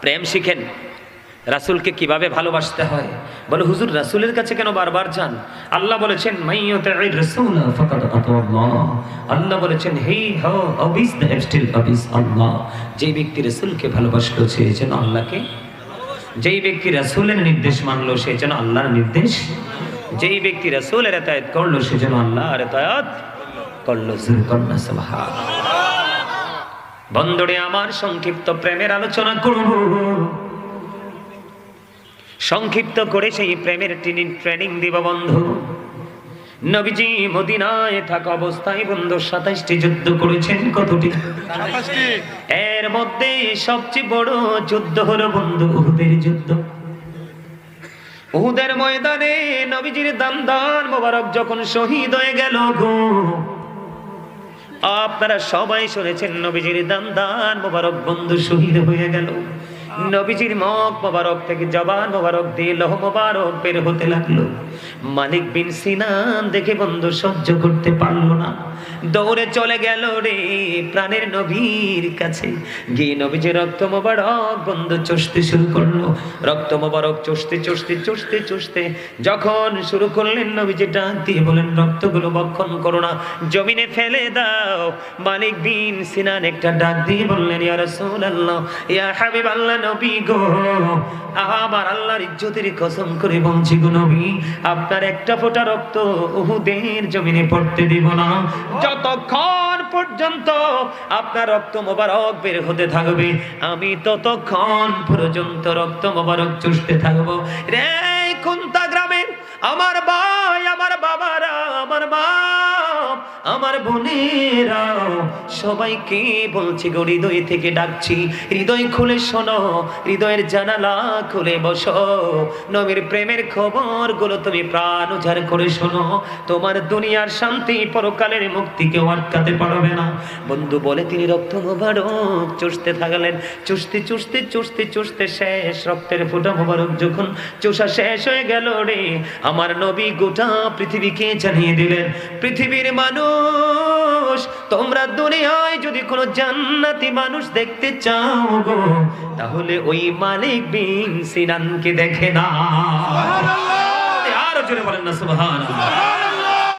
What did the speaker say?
প্রেম শিখেন। রাসূলকে কীভাবে ভালোবাসতে হয়? বলে, হুজুর, রাসূলের কাছে কেন বারবার যান? আল্লাহ বলেছেন আল্লাহ। বলেছেন স্টিল যেই ব্যক্তি রাসূলকে ভালোবাসলো, সে যেন আল্লাহকে যেই ব্যক্তি রাসূলের নির্দেশ মানলো, সে যেন আল্লাহর নির্দেশ। যেই ব্যক্তি রাসূলের এতায়াত করল, সে যেন আল্লাহর এতায়াত করল। জুরকন্না, সুবহানাল্লাহ। বন্ধুরে আমার সংক্ষিপ্ত প্রেমের আলোচনা করব সংক্ষিপ্ত করে সেই প্রেমের ট্রেনিং ট্রেনিং দিব বন্ধু। নবীজি মদিনায় থাকা অবস্থায় বন্ধু সাতাইশটি যুদ্ধ করেছেন কতটি? এর মধ্যে সবচেয়ে বড় যুদ্ধ হলো বন্ধু উহুদের যুদ্ধ। উহুদের ময়দানে নবীজির দান দান মোবারক যখন শহীদ হয়ে গেল গো আপনারা সবাই শুনেছেন নবীজির দান দান মোবারক, বন্ধু শহীদ হয়ে গেল। নবীজির মগ মোবারক থেকে জবান মোবারক দিয়ে লহ মোবারক বের হতে লাগল। মালিক বিন সিনান দেখে বন্ধু সহ্য করতে পারল না। দৌড়ে চলে গেল রে প্রাণের নবীর কাছে। গিয়ে নবীজির রক্ত মোবারক বন্ধু চষতে শুরু করল। রক্ত মোবারক চষতে চষতে চষতে চষতে যখন শুরু করলেন নবীজি ডাক দিয়ে বলেন, রক্তগুলো বক্ষণ করো না, জমিনে ফেলে দাও। মালিক বিন সিনান একটা ডাক দিয়ে বললেন, ইয়া রাসূলুল্লাহ, ইয়া হাবিব আল্লাহ নবী গো, আমার আল্লাহর ইজ্জতের কসম করে বলছি গো নবী, আপনার একটা ফোঁটা রক্ত উহুদের জমিনে পড়তে দিব না। যতক্ষণ পর্যন্ত আপনার রক্ত মোবারক বের হতে থাকবে, আমি ততক্ষণ পর্যন্ত রক্ত মোবারক চুষতে থাকব। রে আমার বোনেরা, সবাইকে বলছি গো, হৃদয় থেকে ডাকছি, হৃদয় খুলে শোনো, হৃদয়ের জানালা খুলে বসো, নবীর প্রেমের খবরগুলো তুমি প্রাণ উজাড় করে শোনো, তোমার দুনিয়ার শান্তি পরকালের মুক্তি কেউ আটকাতে পারবে না। বন্ধু বলে তিনি রক্ত মোবারক, চুষতে থাকলেন, চুষতে চুষতে চুষতে চুষতে শেষ, রক্তের ফোঁটা মোবারক যখন চুষা শেষ হয়ে গেল রে, আমার নবী গোটা পৃথিবীকে জানিয়ে দিলেন, পৃথিবীর মানুষ তোমরা দুনিয়ায় যদি কোনো জান্নাতি মানুষ দেখতে চাও গো তাহলে ওই মালিক বিন সিনানকে দেখে না আরও জোরে বলেন না সুবহানাল্লাহ।